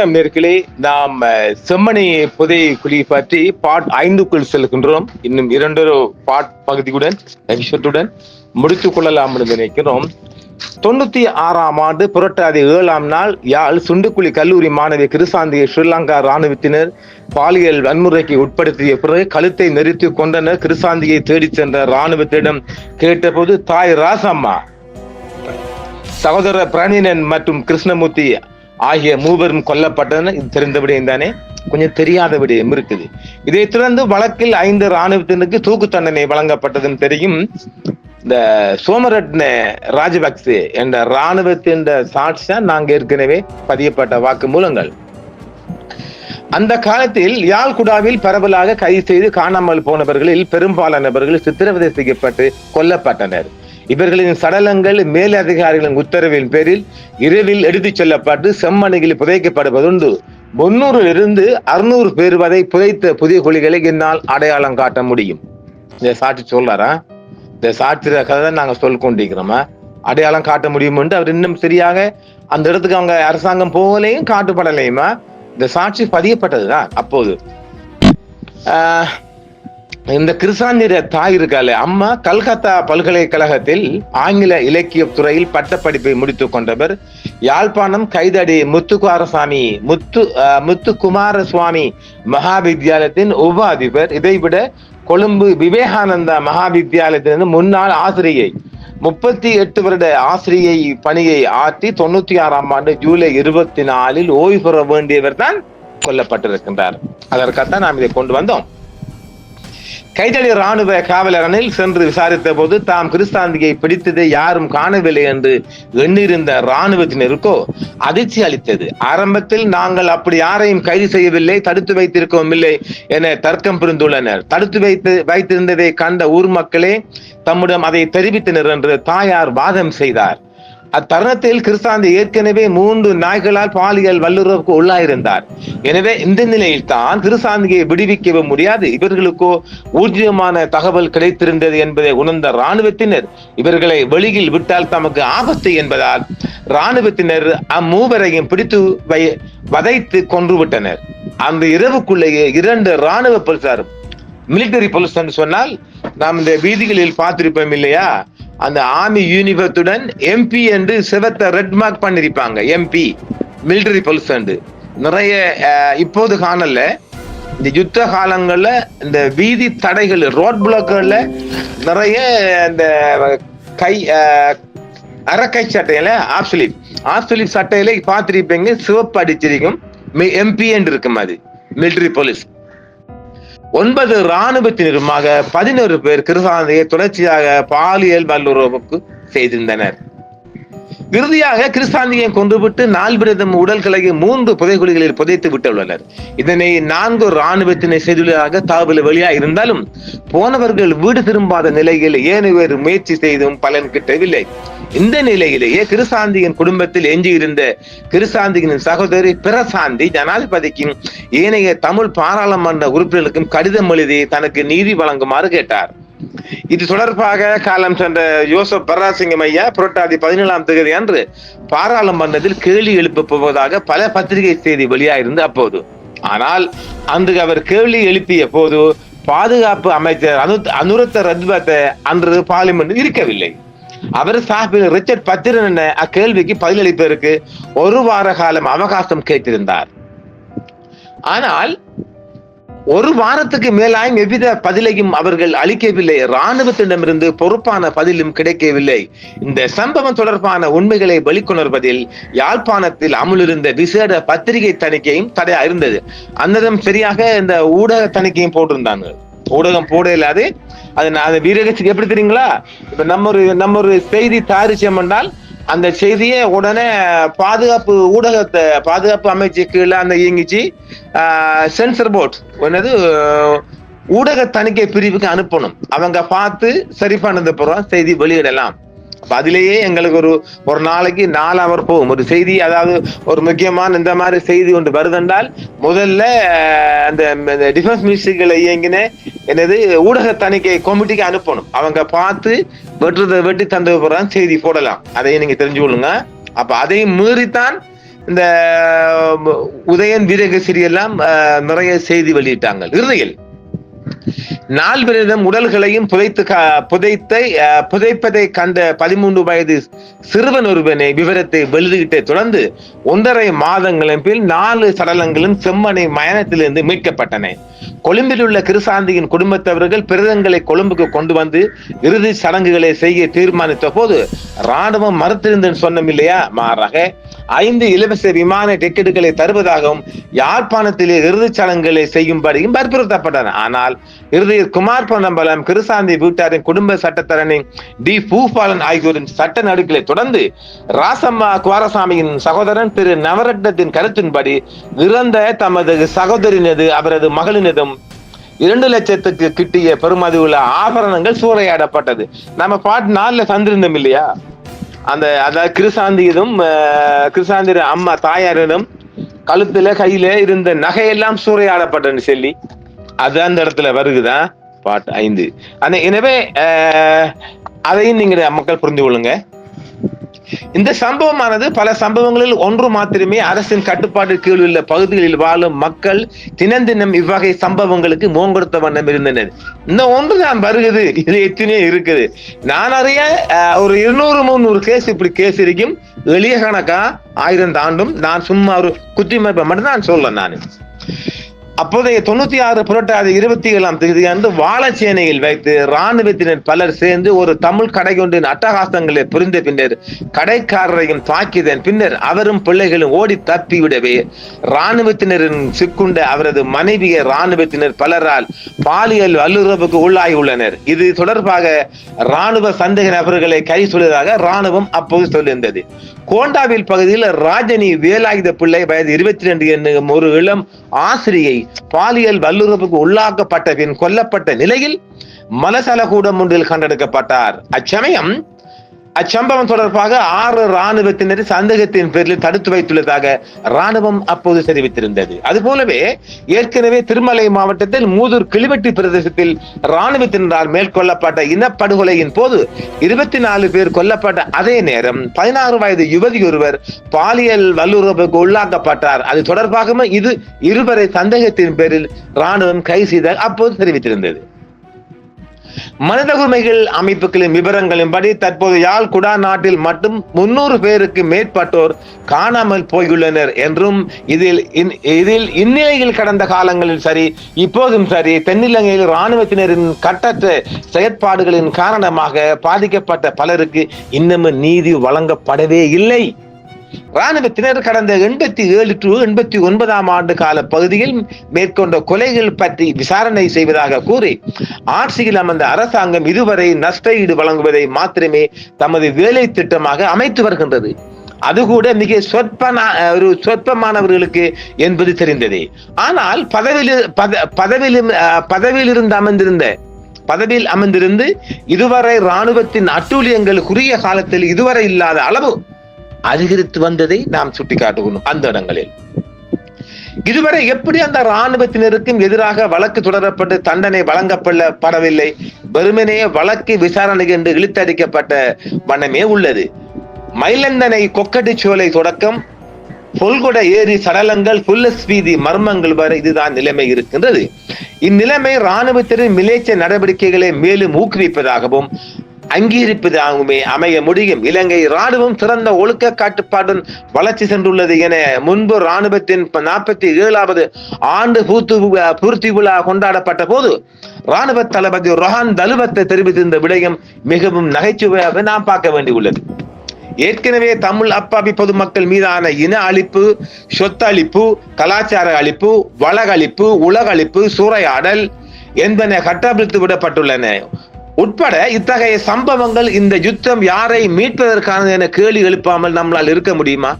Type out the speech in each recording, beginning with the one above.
வணக்கம் நேர்களே. நாம் அஹ், செம்மணி புதை குழி பற்றி பாட் ஐந்துக்குள் செல்கின்றோம். இன்னும் இரண்டொரு பாட் பகுதியுடன் எபிசோட்டுடன் முடித்துக் கொள்ளலாம் என்று நினைக்கிறோம். தொண்ணூத்தி ஆறாம் ஆண்டு புரட்டாதி ஏழாம் நாள் யாழ் சுண்டுக்குழி கல்லூரி மாணவி கிருசாந்தியை ஸ்ரீலங்கா ராணுவத்தினர் பாலியல் வன்முறைக்கு உட்படுத்திய பிறகு கழுத்தை நெறித்து கொண்டனர் கிருசாந்தியை தேடிச் சென்ற ராணுவத்திடம் கேட்டபோது தாய் ராசம்மா சகோதரர் பிரணீனன் மற்றும் கிருஷ்ணமூர்த்தி ஆகிய மூவரும் கொல்லப்பட்டதுன்னு இது தெரிந்த தானே? கொஞ்சம் தெரியாத விடயம் இருக்குது. இதைத் தொடர்ந்து வழக்கில் ஐந்து இராணுவத்தினருக்கு தூக்கு தண்டனை வழங்கப்பட்டதும் தெரியும். இந்த சோமரட்ன ராஜபக்சே என்ற இராணுவத்தின் சாட்சியா நாங்க ஏற்கனவே பதியப்பட்ட வாக்குமூலங்கள். அந்த காலத்தில் யாழ்குடாவில் பரவலாக கைது செய்து காணாமல் போனவர்களில் பெரும்பாலானவர்கள் சித்திரவதை செய்யப்பட்டு கொல்லப்பட்டனர். இவர்களின் சடலங்கள் மேல் அதிகாரிகளின் உத்தரவின் பேரில் இரவில் எடுத்துச் செல்லப்பட்டு செம்மணிகளில் புதைக்கப்படுவதுண்டு. முன்னூறில் இருந்து அறுநூறு பேர் வரை புதைத்த புதிய குழிகளை என்னால் அடையாளம் காட்ட முடியும். இந்த சாட்சி சொல்றாரா? இந்த சாட்சிய கதை நாங்க சொல்லிக்கொண்டிருக்கிறோமா அடையாளம் காட்ட முடியும் என்று அவர் இன்னும் சரியாக அந்த இடத்துக்கு அவங்க அரசாங்கம் போகலையும் காட்டுப்படலையுமா? இந்த சாட்சி பதியப்பட்டதுதான் அப்போது. ஆஹ், இந்த கிருசாந்திர தாய் இருக்காளே அம்மா கல்கத்தா பல்கலைக்கழகத்தில் ஆங்கில இலக்கிய துறையில் பட்டப்படிப்பை முடித்துக் கொண்டவர். யாழ்ப்பாணம் கைதடி முத்துக்குமாரசாமி முத்து முத்துக்குமார சுவாமி மகாவித்யாலயத்தின் உப அதிபர் இதைவிட கொழும்பு விவேகானந்தா மகாவித்யாலயத்திலிருந்து முன்னாள் ஆசிரியை முப்பத்தி எட்டு வருட ஆசிரியை பணியை ஆற்றி தொண்ணூத்தி ஆறாம் ஆண்டு ஜூலை இருபத்தி நாலில் ஓய்வு பெற வேண்டியவர் தான் கொல்லப்பட்டிருக்கின்றார். அதற்காகத்தான் நாம் இதை கொண்டு வந்தோம். கைதடி ராணுவ காவலரனில் சென்று விசாரித்த போது தாம் கிறிஸ்தாந்தியை பிடித்ததை யாரும் காணவில்லை என்று எண்ணிருந்த ராணுவத்தினருக்கோ அதிர்ச்சி அளித்தது. ஆரம்பத்தில் நாங்கள் அப்படி யாரையும் கைது செய்யவில்லை தடுத்து வைத்திருக்கவும் இல்லை என தர்க்கம் புரிந்துள்ளனர். தடுத்து வைத்து வைத்திருந்ததை கண்ட ஊர் மக்களே தம்மிடம் அதை தெரிவித்தனர் என்று தாயார் வாதம் செய்தார். அத்தருணத்தில் கிறிஸ்தாந்தி ஏற்கனவே மூன்று நாய்களால் பாலியல் வல்லுறவுக்கு உள்ளாயிருந்தார். எனவே இந்த நிலையில் தான் கிறிஸ்தாந்தியை விடுவிக்கவே முடியாது. இவர்களுக்கோ ஊர்ஜிதமான தகவல் கிடைத்திருந்தது என்பதை உணர்ந்த ராணுவத்தினர் இவர்களை வெளியில் விட்டால் தமக்கு ஆபத்து என்பதால் ராணுவத்தினர் அம்மூவரையும் பிடித்து வை- வதைத்து கொன்றுவிட்டனர். அந்த இரவுக்குள்ளேயே இரண்டு ராணுவ போலீசார் மிலிட்டரி போலீஸ் என்று சொன்னால் நாம் இந்த வீதிகளில் பார்த்திருப்போம் இல்லையா? அந்த ஆர்மி யூனிஃபத்துடன் எம்பி என்று சிவத்தை ரெட் மார்க் பண்ணிருப்பாங்க எம்பி மிலிட்டரி போலீஸ் என்று நிறைய இப்போது காணல. இந்த யுத்த காலங்களில் இந்த வீதி தடைகள் ரோட் பிளாக்குகளில் நிறைய இந்த கை அறக்கை அரக்கை சட்டையில ஆப்சுலிப் ஆப்சுலிப் சட்டையில பார்த்துருப்பீங்க சிவப்பு அடிச்சிருக்கும் எம்பி என்று இருக்கும் அது மிலிட்டரி போலீஸ் ஒன்பது ராணுவத்தினருமாக பதினோரு பேர் கிருசாந்தையை தொடர்ச்சியாக பாலியல் வல்லுறவுக்கு செய்திருந்தனர். இறுதியாக கிறிஸ்தாந்தியை கொன்றுவிட்டு நால்விரதம் உடல்களை மூன்று புதைகுழிகளில் புதைத்து விட்டுள்ளனர். இதனை நான்கு ராணுவத்தினர் செய்துள்ளதாக தகவல் வெளியாக இருந்தாலும் போனவர்கள் வீடு திரும்பாத நிலையில் ஏனைவர் முயற்சி செய்தும் பலன் கிட்டவில்லை. இந்த நிலையிலேயே கிருசாந்தியின் குடும்பத்தில் எஞ்சியிருந்த கிருசாந்தியின் சகோதரி பிரசாந்தி ஜனாதிபதிக்கும் ஏனைய தமிழ் பாராளுமன்ற உறுப்பினர்களுக்கும் கடிதம் எழுதி தனக்கு நீதி வழங்குமாறு கேட்டார். இது தொடர்பாக காலம் சென்ற யோசப் பராசிங்கம் ஐயா புரட்டாதி பதினேழாம் தேதி அன்று பாராளுமன்றத்தில் கேள்வி எழுப்பப்போவதாக பல பத்திரிகை செய்தி வெளியாயிருந்து அப்போது. ஆனால் அன்று அவர் கேள்வி எழுப்பிய போது பாதுகாப்பு அமைச்சர் அனு அனுரத்த ரத்வத்தை அன்று பார்லிமெண்ட் இருக்கவில்லை. அவர் சார்பில் ரிச்சர்ட் பத்திரன் என்ன அக்கேள்விக்கு பதிலளிப்பதற்கு ஒரு வார காலம் அவகாசம் கேட்டிருந்தார். ஆனால் ஒரு வாரத்துக்கு மேலாயும் எவ்வித பதிலையும் அவர்கள் அளிக்கவில்லை. ராணுவத்திடமிருந்து பொறுப்பான பதிலும் கிடைக்கவில்லை. இந்த சம்பவம் தொடர்பான உண்மைகளை வெளிக்கொணர்வதில் யாழ்ப்பாணத்தில் அமுலிருந்த விசேட பத்திரிகை தணிக்கையும் தடையா இருந்தது. அன்னதம் சரியாக இந்த ஊடக தணிக்கையும் போட்டிருந்தாங்க. ஊடகம் போட இல்லாது அது நான் வீரகத்துக்கு எப்படி தெரியுங்களா? இப்ப நம்ம ஒரு நம்ம ஒரு செய்தி தயாரிச்சோம் என்றால் அந்த செய்தியை உடனே பாதுகாப்பு ஊடகத்தை பாதுகாப்பு அமைச்சு கீழே அந்த இயங்கிச்சு. சென்சர் போர்ட் என்னது? ஊடக தணிக்கை பிரிவுக்கு அனுப்பணும். அவங்க பார்த்து சரி பண்ணது பிறகு செய்தி வெளியிடலாம். அப்ப அதிலேயே எங்களுக்கு ஒரு ஒரு நாளைக்கு நாலு அவர் போகும். ஒரு செய்தி அதாவது ஒரு முக்கியமான இந்த மாதிரி செய்தி ஒன்று வருதென்றால் முதல்ல அந்த டிஃபென்ஸ் மினிஸ்ட்ரிகளை இயங்கின என்னது ஊடக தணிக்கை கமிட்டிக்கு அனுப்பணும். அவங்க பார்த்து வெட்டுறதை வெட்டி தந்த பிறகு செய்தி போடலாம். அதையும் நீங்க தெரிஞ்சு கொள்ளுங்க. அப்ப அதையும் மீறித்தான் இந்த உதயன் வீரகசிரி எல்லாம் அஹ், நிறைய செய்தி வெளியிட்டாங்க. இறுதியில் நால்வரிடம் உடல்களையும் புதைத்து புதைத்தை புதைப்பதை கண்ட பதிமூன்று வயது சிறுவன் ஒருவனை விவரத்தை வெளியிட்டே தொடர்ந்து ஒன்றரை மாதங்களின் பின் நாலு சடலங்களும் செம்மனை மயணத்திலிருந்து மீட்கப்பட்டன. கொழும்பில் உள்ள கிருசாந்தியின் குடும்பத்தவர்கள் பிரதங்களை கொழும்புக்கு கொண்டு வந்து இறுதி சடங்குகளை செய்ய தீர்மானித்த போது ராணுவம் மறுத்திருந்தேன் சொன்னோம் இல்லையா மாறாக ஐந்து இலவச விமான டிக்கெட்டுகளை தருவதாகவும் யாழ்ப்பாணத்திலே இறுதிச் சடங்குகளை செய்யும்படியும் வற்புறுத்தப்பட்டன. ஆனால் இறுதியில் குமார் பொன்னம்பலம் கிருசாந்தி வீட்டாரின் குடும்ப சட்டத்தரணி டி பூபாலன் ஆகியோரின் சட்ட நடுக்களை தொடர்ந்து ராசம்மா குமாரசாமியின் சகோதரன் திரு நவரட்னத்தின் கருத்தின்படி இறந்த தமது சகோதரினது அவரது மகளினதும் இரண்டு லட்சத்துக்கு கிட்டிய பெருமதி உள்ள ஆபரணங்கள் சூறையாடப்பட்டது. நம்ம பாட்டு நாள்ல சந்திருந்தோம் இல்லையா? அந்த அதாவது கிருசாந்தியிடம் அஹ், கிருசாந்திர அம்மா தாயாரிடம் கழுத்துல கையில இருந்த நகையெல்லாம் சூறையாடப்பட்டன்னு சொல்லி. அது அந்த இடத்துல வருகுதா? பாட்டு ஐந்து. அந்த எனவே அதையும் நீங்க மக்கள் புரிந்து கொள்ளுங்க. இந்த சம்பவமானது பல சம்பவங்களில் ஒன்று மாத்திரமே அரசின் கட்டுப்பாட்டு கீழ் உள்ள பகுதிகளில் வாழும் மக்கள் தினம் தினம் இவ்வகை சம்பவங்களுக்கு மோங்கொடுத்த வண்ணம் இருந்தனர். இந்த ஒன்று தான் வருகுது. இது எத்தனையோ இருக்குது. நான் அறிய அஹ், ஒரு இருநூறு முந்நூறு கேஸ் இப்படி கேஸ் இருக்கும். எளிய கணக்கா ஆயிரம் தாண்டும். நான் சும்மா ஒரு குத்திமதிப்பை மட்டும் தான் சொல்ல நான். அப்போதைய தொண்ணூத்தி ஆறு புரட்டாதி இருபத்தி ஏழாம் தேதி அன்று வாழச்சேனையில் வைத்து இராணுவத்தினர் பலர் சேர்ந்து ஒரு தமிழ் கடையொன்றின் அட்டகாசங்களை புரிந்த பின்னர் கடைக்காரரையும் தாக்கியதன் பின்னர் அவரும் பிள்ளைகளும் ஓடி தப்பிவிடவே இராணுவத்தினரின் சிக்குண்ட அவரது மனைவியை இராணுவத்தினர் பலரால் பாலியல் வல்லுறவுக்கு உள்ளாகி உள்ளனர் இது தொடர்பாக ராணுவ சந்தேக நபர்களை கை சொல்வதாக இராணுவம் அப்போது சொல்லியிருந்தது. கோண்டாவில் பகுதியில் ராஜனி வேலாயுத பிள்ளை வயது இருபத்தி ரெண்டு என்னும் ஒரு இளம் ஆசிரியை பாலியல் வல்லுறவுக்கு உள்ளாக்கப்பட்ட பின் கொல்லப்பட்ட நிலையில் மலசலகூடம் ஒன்றில் கண்டெடுக்கப்பட்டார். அச்சமயம் அச்சம்பவம் தொடர்பாக ஆறு ராணுவத்தினர் சந்தேகத்தின் பேரில் தடுத்து வைத்துள்ளதாக ராணுவம் அப்போது தெரிவித்திருந்தது. அதுபோலவே ஏற்கனவே திருமலை மாவட்டத்தில் மூதூர் கிளிவெட்டி பிரதேசத்தில் ராணுவத்தினரால் மேற்கொள்ளப்பட்ட இனப்படுகொலையின் போது இருபத்தி நாலு பேர் கொல்லப்பட்ட அதே நேரம் பதினாறு வயது யுவதி ஒருவர் பாலியல் வல்லுறவுக்கு உள்ளாக்கப்பட்டார். அது தொடர்பாகவும் இது இருவரை சந்தேகத்தின் பேரில் ராணுவம் கைது செய்த அப்போது தெரிவித்திருந்தது. மனித உரிமைகள் அமைப்புகளின் விவரங்களின்படி தற்போது யாழ் குடா நாட்டில் மட்டும் முன்னூறு பேருக்கு மேற்பட்டோர் காணாமல் போயுள்ளனர் என்றும் இதில் இன்- இதில் இந்நிலையில் கடந்த காலங்களில் சரி இப்போதும் சரி தென்னிலங்கையில் இராணுவத்தினரின் கட்டற்ற செயற்பாடுகளின் காரணமாக பாதிக்கப்பட்ட பலருக்கு இன்னமும் நீதி வழங்கப்படவே இல்லை. ராணுவத்தினர் கடந்த எண்பத்தி ஏழு டு எண்பத்தி ஒன்பதாம் ஆண்டு கால பகுதியில் மேற்கொண்ட கொலைகள் பற்றி விசாரணை செய்வதாக கூறி ஆட்சியில் அமர்ந்த அரசாங்கம் இதுவரை நஷ்ட ஈடு வழங்குவதை மாத்திரமே தமது வேலை திட்டமாக அமைத்து வருகின்றது. அது கூட மிக சொற்ப ஒரு சொற்பமானவர்களுக்கு என்பது தெரிந்ததே. ஆனால் பதவியில் பதவியில் பதவியில் இருந்து அமர்ந்திருந்த பதவியில் அமர்ந்திருந்து இதுவரை இராணுவத்தின் அட்டூழியங்கள் குறுகிய காலத்தில் இதுவரை இல்லாத அளவு அதிகரித்து வந்ததை நாம் சுட்டிக்காட்டுகிறோம் அந்த இடங்களில். இதுவரை எப்படி அந்த ராணுவத்தினருக்கும் எதிராக வழக்கு தொடரப்பட்டு தண்டனை வழங்கப்படவில்லை வெறுமனே வழக்கு விசாரணை என்று இழுத்தடிக்கப்பட்ட வண்ணமே உள்ளது. மயிலந்தனை கொக்கட்டிச்சோலை தொடக்கம் பொல்கொட ஏரி சடலங்கள் புல்லஸ் வீதி மர்மங்கள் வரை இதுதான் நிலைமை இருக்கின்றது. இந்நிலைமை ராணுவத்தினரின் மிலேச்ச நடவடிக்கைகளை மேலும் ஊக்குவிப்பதாகவும் அங்கீகரிப்பதாகவுமே அமைய முடியும். இலங்கை ராணுவம் சிறந்த ஒழுக்க காட்டுப்பாட்டுடன் வளர்ச்சி சென்றுள்ளது என முன்பு ராணுவத்தின் நாற்பத்தி ஏழாவது ஆண்டு பூத்து பூர்த்தி விழா கொண்டாடப்பட்ட போது ராணுவ தளபதி ரொஹான் தலுவத்தை தெரிவித்திருந்த விடயம் மிகவும் நகைச்சுவையாக நாம் பார்க்க வேண்டியுள்ளது. ஏற்கனவே தமிழ் அப்பாவி பொதுமக்கள் மீதான இன அழிப்பு சொத்து அழிப்பு கலாச்சார அழிப்பு வள அழிப்பு உலக அழிப்பு சூறையாடல் என்பன கட்டபிடித்து விடப்பட்டுள்ளன. உட்பட இத்தகைய சம்பவங்கள் இந்த யுத்தம் யாரை மீட்பதற்கானது என கேள்வி எழுப்பாமல் நம்மளால் இருக்க முடியுமா?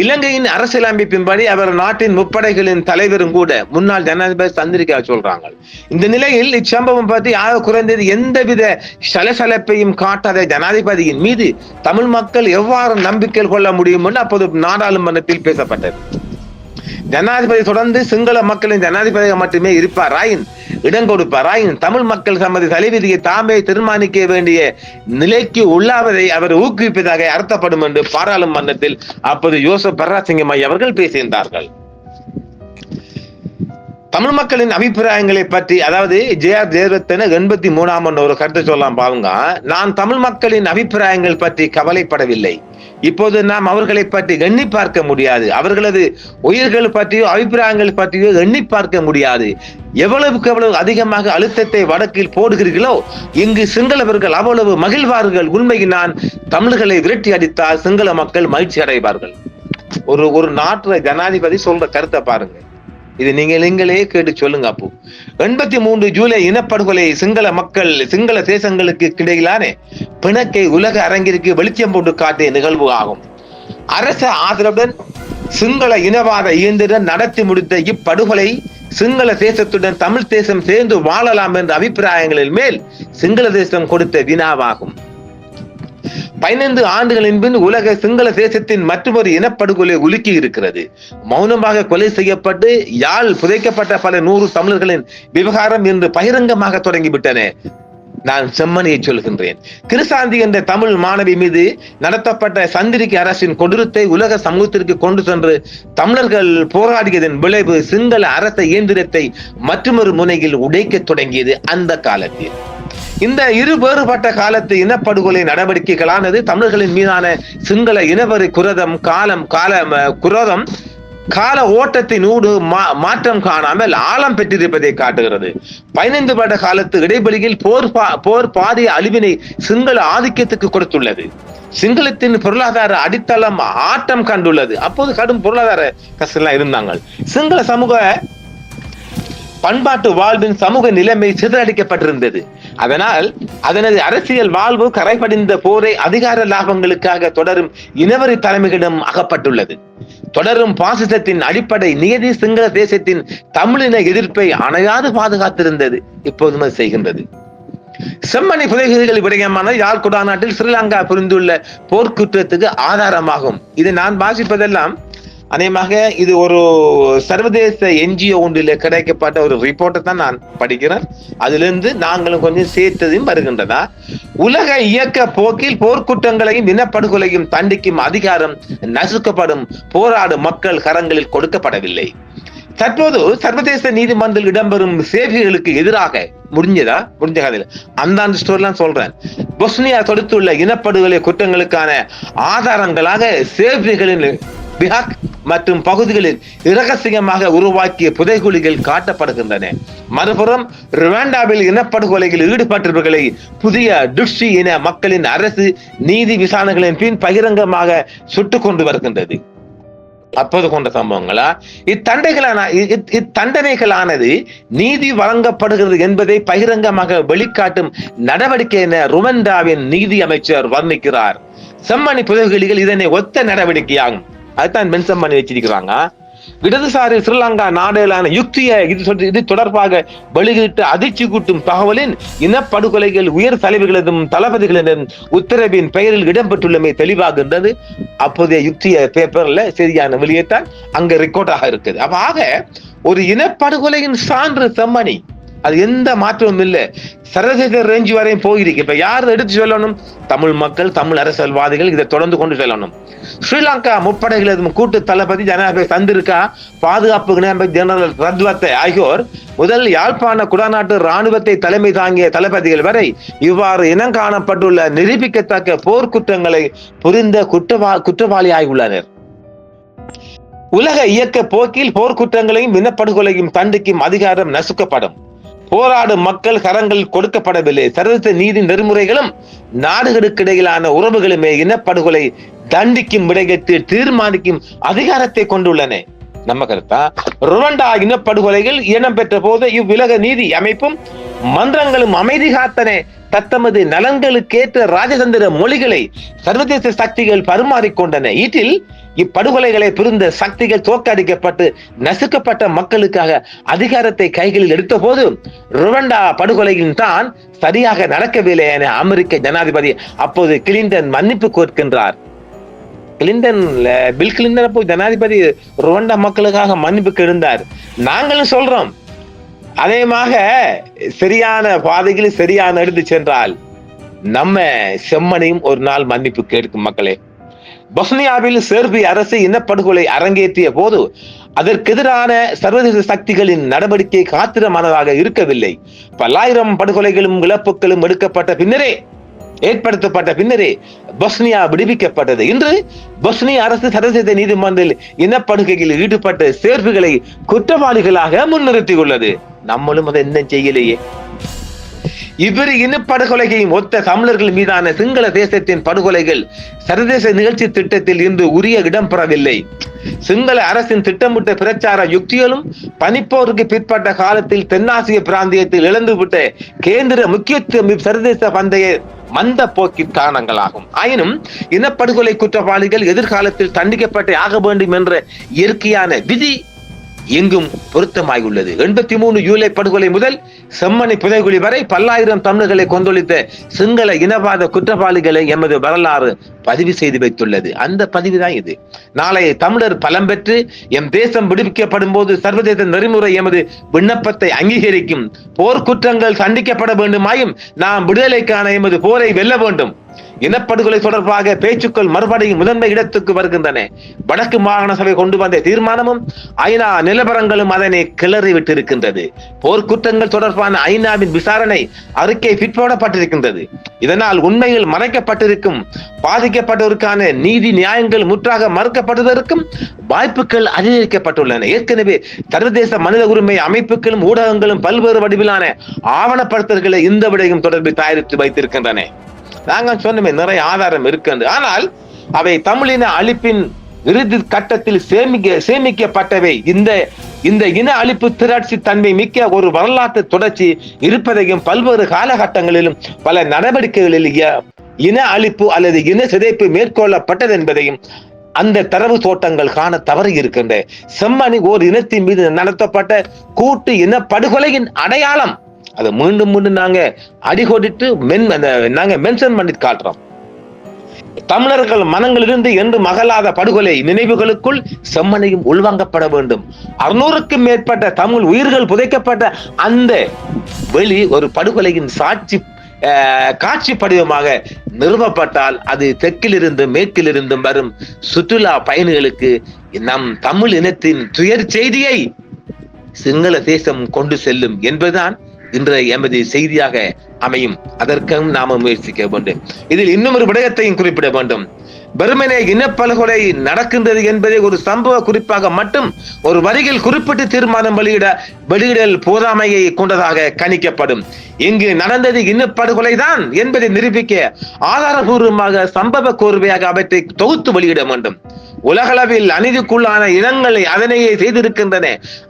இலங்கையின் அரசியலமைப்பின்படி அவர் நாட்டின் முப்படைகளின் தலைவரும் கூட முன்னாள் ஜனாதிபதி சந்திரிகா சொல்றாங்க. இந்த நிலையில் இச்சம்பவம் பற்றி ஆக குறைந்தது எந்தவித சலசலப்பையும் காட்டாத ஜனாதிபதியின் மீது தமிழ் மக்கள் எவ்வாறு நம்பிக்கை கொள்ள முடியும் என்று அப்போது நாடாளுமன்றத்தில் பேசப்பட்டது. ஜனாதிபதி தொடர்ந்து சிங்கள மக்களின் ஜனாதிபதியாக மட்டுமே இருப்பார் ராயின் இடம் கொடுப்பார் ராயின் தமிழ் மக்கள் தமது தலைவிதியை தாமே தீர்மானிக்க வேண்டிய நிலைக்கு உள்ளாவதை அவர் ஊக்குவிப்பதாக அர்த்தப்படும் என்று பாராளுமன்றத்தில் அப்போது யோசப் பரராசிங்கம் அவர்கள் பேசியிருந்தார்கள். தமிழ் மக்களின் அபிப்பிராயங்களை பற்றி அதாவது ஜே ஆர் ஜெயரத்தன எண்பத்தி மூணாம் ஒரு கருத்தை சொல்லலாம் பாருங்க. நான் தமிழ் மக்களின் அபிப்பிராயங்கள் பற்றி கவலைப்படவில்லை. இப்போது நாம் அவர்களை பற்றி எண்ணி பார்க்க முடியாது. அவர்களது உயிர்கள் பற்றியோ அபிப்பிராயங்கள் பற்றியோ எண்ணி பார்க்க முடியாது. எவ்வளவுக்கு எவ்வளவு அதிகமாக அழுத்தத்தை வடக்கில் போடுகிறீர்களோ இங்கு சிங்களவர்கள் அவ்வளவு மகிழ்வார்கள். உண்மையில் நான் தமிழர்களை விரட்டி அடித்தால் சிங்கள மக்கள் மகிழ்ச்சி அடைவார்கள் ஒரு ஒரு நாட்டு ஜனாதிபதி சொல்ற கருத்தை பாருங்க. இது நீங்கள் நீங்களே கேட்டு சொல்லுங்க அப்போ. எண்பத்தி மூன்று ஜூலை இனப்படுகொலை சிங்கள மக்கள் சிங்கள தேசங்களுக்கு இடையிலான பிணக்கை உலக அரங்கிற்கு வெளிச்சம் போட்டு காட்டிய நிகழ்வு ஆகும். அரச ஆதரவுடன் சிங்கள இனவாத இயந்திரம் நடத்தி முடித்த இப்படுகொலை சிங்கள தேசத்துடன் தமிழ் தேசம் சேர்ந்து வாழலாம் என்ற அபிப்பிராயங்களின் மேல் சிங்கள தேசம் கொடுத்த வினாவாகும். பதினைந்து ஆண்டுகளின் பின் உலக சிங்கள தேசத்தின் மற்றொரு இனப்படுகொலை உலுக்கி இருக்கிறது. மௌனமாக கொலை செய்யப்பட்டு யாழ் புதைக்கப்பட்ட பல நூறு தமிழர்களின் விவகாரம் இன்று பகிரங்கமாக தொடங்கிவிட்டன. நான் செம்மணியை சொல்கின்றேன். கிருசாந்தி என்ற தமிழ் மாணவி மீது நடத்தப்பட்ட சந்திரிகை அரசின் கொடூரத்தை உலக சமூகத்திற்கு கொண்டு சென்று தமிழர்கள் போராடியதன் விளைவு சிங்கள அரச இயந்திரத்தை மற்றொரு முனையில் உடைக்கத் தொடங்கியது அந்த காலத்தில். இந்த இரு வேறுபட்ட காலத்து இனப்படுகொலை நடவடிக்கைகளானது தமிழர்களின் மீதான சிங்கள இனவரி குரதம் காலம் கால குரதம் கால ஓட்டத்தினூடு மா மாற்றம் காணாமல் ஆழம் பெற்றிருப்பதை காட்டுகிறது. பதினைந்து வருட காலத்து இடைவெளியில் போர் பா போர் பாரிய அழிவினை சிங்கள ஆதிக்கத்துக்கு கொடுத்துள்ளது. சிங்களத்தின் பொருளாதார அடித்தளம் ஆட்டம் கண்டுள்ளது. அப்போது கடும் பொருளாதார கஷ்டம் இருந்தாங்க. சிங்கள சமூக பண்பாட்டு வாழ்வின் சமூக நிலைமை சிதறடிக்கப்பட்டிருந்தது. அதனால் அதனது அரசியல் வாழ்வு கரைபடிந்த போரை அதிகார லாபங்களுக்காக தொடரும் இனவரி தலைமையிடம் அகப்பட்டுள்ளது. தொடரும் பாசிசத்தின் அடிப்படை நியதி சிங்கள தேசத்தின் தமிழின எதிர்ப்பை அணையாது பாதுகாத்திருந்தது இப்போதும் அது செய்கின்றது. செம்மணி புதைகுதிகள் விடயமான யாழ் குடாநாட்டில் ஸ்ரீலங்கா புரிந்துள்ள போர்க்குற்றத்துக்கு ஆதாரமாகும். இது நான் வாசிப்பதெல்லாம் அதேமாக இது ஒரு சர்வதேச என்ஜிஓ ஒன்றில் கிடைக்கப்பட்ட ஒரு ரிப்போர்ட்டை தான் நான் படிக்கிறேன். அதிலிருந்து நாங்களும் கொஞ்சம் சேர்த்ததையும் வருகின்றதா உலக இயக்க போக்கில் போர்க்குற்றங்களையும் இனப்படுகொலையும் தண்டிக்கும் அதிகாரம் நசுக்கப்படும் போராடும் மக்கள் கரங்களில் கொடுக்கப்படவில்லை. தற்போது சர்வதேச நீதிமன்றில் இடம்பெறும் சேவைகளுக்கு எதிராக முடிஞ்சதா? முடிஞ்ச கதையில் அந்த அந்த ஸ்டோரிலாம் சொல்றேன். பொஸ்னியா தொடுத்துள்ள இனப்படுகொலை குற்றங்களுக்கான ஆதாரங்களாக சேவைகளின் பிஹாக் மற்றும் பகுதிகளில் இரகசியமாக உருவாக்கிய புதைகுழிகள் காட்டப்படுகின்றன. மறுபுறம் ருவாண்டாவில் இனப்படுகொலையில் ஈடுபட்டவர்களை புதிய டுஷி இன மக்களின் அரசு நீதி விசாரணைகளின் பின் பகிரங்கமாக சுட்டுக் கொண்டு வருகின்றது. அப்போது கொண்ட சம்பவங்களா? இத்தண்டைகளான இத்- இத்தண்டனைகளானது நீதி வழங்கப்படுகிறது என்பதை பகிரங்கமாக வெளிக்காட்டும் நடவடிக்கை என ருவண்டாவின் நீதி அமைச்சர் வர்ணிக்கிறார். செம்மணி புதைகுழிகள் இதனை ஒத்த நடவடிக்கையாகும். அதுதான் மென்ஷன் பண்ணி வச்சிருக்கிறாங்க. இடதுசாரி ஸ்ரீலங்கா நாடுகளான யுக்திய இது சொல்~ இது தொடர்பாக வெளியிட்டு அதிர்ச்சி கூட்டும் தகவலின் இனப்படுகொலைகள் உயர் தலைவர்களதும் தளபதிகளிடம் உத்தரவின் பெயரில் இடம்பெற்றுள்ளமை தெளிவாகின்றது. அப்போதைய யுக்திய பேப்பர்ல சரியான வெளியேத்தான் அங்க ரெக்கார்டாக இருக்குது. அப்ப ஆக ஒரு இனப்படுகொலையின் சான்று செம்மணி. அது எந்த மாற்றமும் இல்லை. சர்வதேச ரேஞ்சு வரையும் போயிருக்கு. இப்ப யார் எடுத்து சொல்லணும்? தமிழ் மக்கள் தமிழ் அரசியல்வாதிகள் இதை தொடர்ந்து கொண்டு செல்லணும். ஸ்ரீலங்கா முப்படைகளது கூட்டு தளபதி ஜனாதிபதி சந்திரிகா பாதுகாப்பு ஜெனரல் ரத்வத்தை ஆகியோர் முதல் யாழ்ப்பாண குடாநாட்டு ராணுவத்தை தலைமை தாங்கிய தளபதிகள் வரை இவ்வாறு இனம் காணப்பட்டுள்ள நிரூபிக்கத்தக்க போர்க்குற்றங்களை புரிந்த குற்றவா குற்றவாளி ஆகியுள்ளனர் உலக இயக்க போக்கில் போர்க்குற்றங்களையும் இனப்படுகொலையும் தண்டிக்கும் அதிகாரம் நசுக்கப்படும். போராடும் மக்கள் கரங்கள் கொடுக்கப்படவில்லை. சர்வதேச நீதி நெறிமுறைகளும் நாடுகளுக்கு இடையிலான உறவுகளுமே இனப்படுகொலை தண்டிக்கும் விடைகட்டு தீர்மானிக்கும் அதிகாரத்தை கொண்டுள்ளன. நம்ம கருத்தா ருவண்டா இனப்படுகொலைகள் இடம்பெற்ற போது இவ்வுலக நீதி அமைப்பும் மன்றங்களும் அமைதி காத்தன. தத்தமது நலன்களுக்கேற்ற ராஜதந்திர மொழிகளை சர்வதேச சக்திகள் பரிமாறிக்கொண்டன இதில் இப்படுகொலைகளை புரிந்த சக்திகள் தோற்கடிக்கப்பட்டு நசுக்கப்பட்ட மக்களுக்காக அதிகாரத்தை கைகளில் எடுத்த போது ருவண்டா படுகொலையின் தான் சரியாக நடக்கவில்லை என அமெரிக்க ஜனாதிபதி அப்போது கிளின்டன் மன்னிப்பு கோர்க்கின்றார். கிளின்டன் பில் கிளின்டன் போய் ஜனாதிபதி ருவண்டா மக்களுக்காக மன்னிப்பு இருந்தார் நாங்களும் சொல்றோம். அதேமாக சரியான பாதையில் சரியான எடுத்து சென்றால் நம்ம செம்மனையும் ஒரு நாள் மன்னிப்பு கேட்கும் மக்களே. பொஸ்னியாவில் சேர்பிய அரசு இனப்படுகொலை அரங்கேற்றிய போது அதற்கெதிரான சர்வதேச சக்திகளின் நடவடிக்கை காத்திரமானதாக இருக்கவில்லை. பல்லாயிரம் படுகொலைகளும் இழப்புகளும் எடுக்கப்பட்ட பின்னரே ஏற்படுத்தப்பட்ட பின்னரே பொஸ்னியா விடுவிக்கப்பட்டது. இன்று பொஸ்னிய அரசு சர்வதேச நீதிமன்றில் இனப்படுகையில் ஈடுபட்ட சேர்ப்புகளை குற்றவாளிகளாக முன்னிறுத்தியுள்ளது. நம்மளும் அதை என்ன செய்யலையே. இவ்விரு இனப்படுகொலையையும் ஒத்த தமிழர்கள் மீதான சிங்கள தேசத்தின் படுகொலைகள் சர்வதேச நிகழ்ச்சி திட்டத்தில் இன்று உரிய இடம் பெறவில்லை. சிங்கள அரசின் திட்டமிட்ட பிரச்சார யுக்திகளும் பனிப்போருக்கு பிற்பட்ட காலத்தில் தென்னாசிய பிராந்தியத்தில் இழந்துவிட்ட கேந்திர முக்கியத்துவம் சர்வதேச பந்தய மந்த போக்கின் காரணங்களாகும். ஆயினும் இனப்படுகொலை குற்றவாளிகள் எதிர்காலத்தில் தண்டிக்கப்பட்டே ஆக வேண்டும் என்ற இயற்கையான விதி எங்கும் பொருத்தமாகியுள்ளது. எண்பத்தி மூணு ஜூலை படுகொலை முதல் செம்மணி புதைகுழி வரை பல்லாயிரம் தமிழர்களை கொந்தளித்த சிங்கள இனவாத குற்றவாளிகளை எமது வரலாறு பதிவு செய்து வைத்துள்ளது. அந்த பதிவு தான் இது. நாளை தமிழர் பலம் பெற்று எம் தேசம் விடுவிக்கப்படும் போது சர்வதேச நெறிமுறை எமது விண்ணப்பத்தை அங்கீகரிக்கும் போர்க்குற்றங்கள் சந்திக்கப்பட வேண்டுமாயும் நாம் விடுதலைக்கான எமது போரை வெல்ல வேண்டும். இனப்படுகொலை தொடர்பாக பேச்சுக்கள் மறுபடியும் முதன்மை இடத்துக்கு வருகின்றன. வடக்கு மாகாண சபை கொண்டு வந்த தீர்மானமும் ஐநா நிலவரங்களும் அதனை கிளறி விட்டிருக்கின்றது. போர்க்குற்றங்கள் தொடர்பான ஐநாவின் விசாரணை அறிக்கை பிற்போடப்பட்டிருக்கின்றது இதனால் உண்மையில் மறைக்கப்பட்டிருக்கும் பாதிக்கப்பட்டோருக்கான நீதி நியாயங்கள் முற்றாக மறுக்கப்படுவதற்கும் வாய்ப்புகள் அதிகரிக்கப்பட்டுள்ளன. ஏற்கனவே சர்வதேச மனித உரிமை அமைப்புகளும் ஊடகங்களும் பல்வேறு வடிவிலான ஆவணப்படுத்தல்களை இந்த விடயம் தொடர்பில் தயாரித்து வைத்திருக்கின்றன. நாங்கள் சொன்னமே நிறைய ஆதாரம் இருக்கின்றது ஆனால் அவை தமிழின அழிப்பின் இறுதி கட்டத்தில் சேமிக்க சேமிக்கப்பட்டவை. இந்த இந்த இன அழிப்பு திரட்சி தன்மை மிக்க ஒரு வரலாற்று தொடர்ச்சி இருப்பதையும் பல்வேறு காலகட்டங்களிலும் பல நடவடிக்கைகளில் இன அழிப்பு அல்லது இன சிதைப்பு மேற்கொள்ளப்பட்டது என்பதையும் அந்த தரவு தோட்டங்கள் காண தவறி இருக்கின்ற செம்மணி ஓர் இனத்தின் மீது நடத்தப்பட்ட கூட்டு இன படுகொலையின் அடையாளம் அதை மீண்டும் மீண்டும் நாங்க அடிகோடிட்டு மென் அந்த நாங்க மென்ஷன் பண்ணி காட்டுறோம். தமிழர்கள் மனங்களிலிருந்து என்று மகளாத படுகொலை நினைவுகளுக்குள் செம்மனையும் உள்வாங்கப்பட வேண்டும். அறுநூறுக்கும் மேற்பட்ட தமிழ் உயிர்கள் புதைக்கப்பட்ட அந்த வெளி ஒரு படுகொலையின் சாட்சி அஹ், காட்சி படிவமாக நிறுவப்பட்டால் அது தெற்கிலிருந்தும் மேற்கிலிருந்தும் வரும் சுற்றுலா பயணிகளுக்கு நம் தமிழ் இனத்தின் துயர் செய்தியை சிங்கள தேசம் கொண்டு செல்லும் என்பதுதான் இன்றைய எமது செய்தியாக அமையும். அதற்கும் நாம முயற்சிக்க வேண்டும். இதில் இன்னும் ஒரு விடயத்தையும் குறிப்பிட வேண்டும். வெறுமனே இனப்பல்கொலை நடக்கின்றது என்பதை ஒரு சம்பவ குறிப்பாக மட்டும் ஒரு வரியில் குறிப்பிட்டு தீர்மானம் வெளியிட வெளியிடல் போதாமையை கொண்டதாக கணிக்கப்படும். இங்கு நடந்தது இனப்படுகொலைதான் என்பதை நிரூபிக்க ஆதாரபூர்வமாக சம்பவ கோர்வையாக அவற்றை தொகுத்து வெளியிட வேண்டும். உலகளவில் அநீதிக்குள்ளான இனங்களை அதனையே செய்திருக்கின்றன.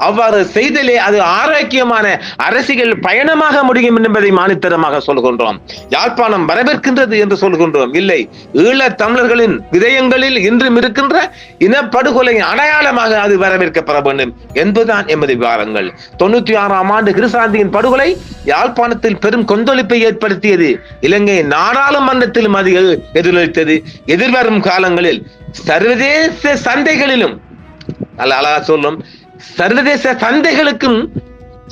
அவ்வாறு செய்தலே அது ஆரோக்கியமான அரசியல் பயணமாக முடியும் என்பதை மானித்தரமாக சொல்கின்றோம். யாழ்ப்பாணம் வரவேற்கின்றது என்று சொல்கின்றோம். இல்லை ஈழத் தமிழர்களின் விதயங்களில் இன்றும் இருக்கின்ற இனப்படுகொலை அடையாளமாக அது வரவேற்கப்பட வேண்டும் என்பதுதான் எமது விவாதங்கள். தொண்ணூத்தி ஆறாம் ஆண்டு கிருசாந்தியின் படுகொலை யாழ்ப்பாணத்தில் பெரும் கொந்தளிப்பை ஏற்படுத்தியது. இலங்கை நாடாளுமன்றத்திலும் அது எதிரொலித்தது. எதிர்வரும் காலங்களில் சர்வதேச சந்தைகளிலும் நல்ல அழகா சொல்லும் சர்வதேச சந்தைகளுக்கும்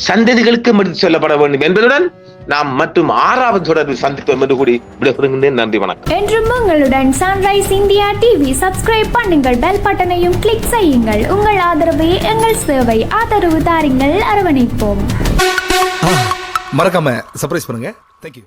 சந்ததிகளுக்கும் எடுத்து சொல்லப்பட வேண்டும் என்பதுடன் நாம் மற்றும் ஆறாவது தொடர்பில் சந்திப்போம் என்று கூறி விடைபெறுகின்றேன். நன்றி வணக்கம். என்றும் உங்களுடன் சன்ரைஸ் இந்தியா டிவி சப்ஸ்கிரைப் பண்ணுங்கள் பெல் பட்டனையும் கிளிக் செய்யுங்கள். உங்கள் ஆதரவே எங்கள் சேவை ஆதரவு தாருங்கள். அரவணைப்போம். மறக்காம சர்ப்ரைஸ் பண்ணுங்க. தேங்க்யூ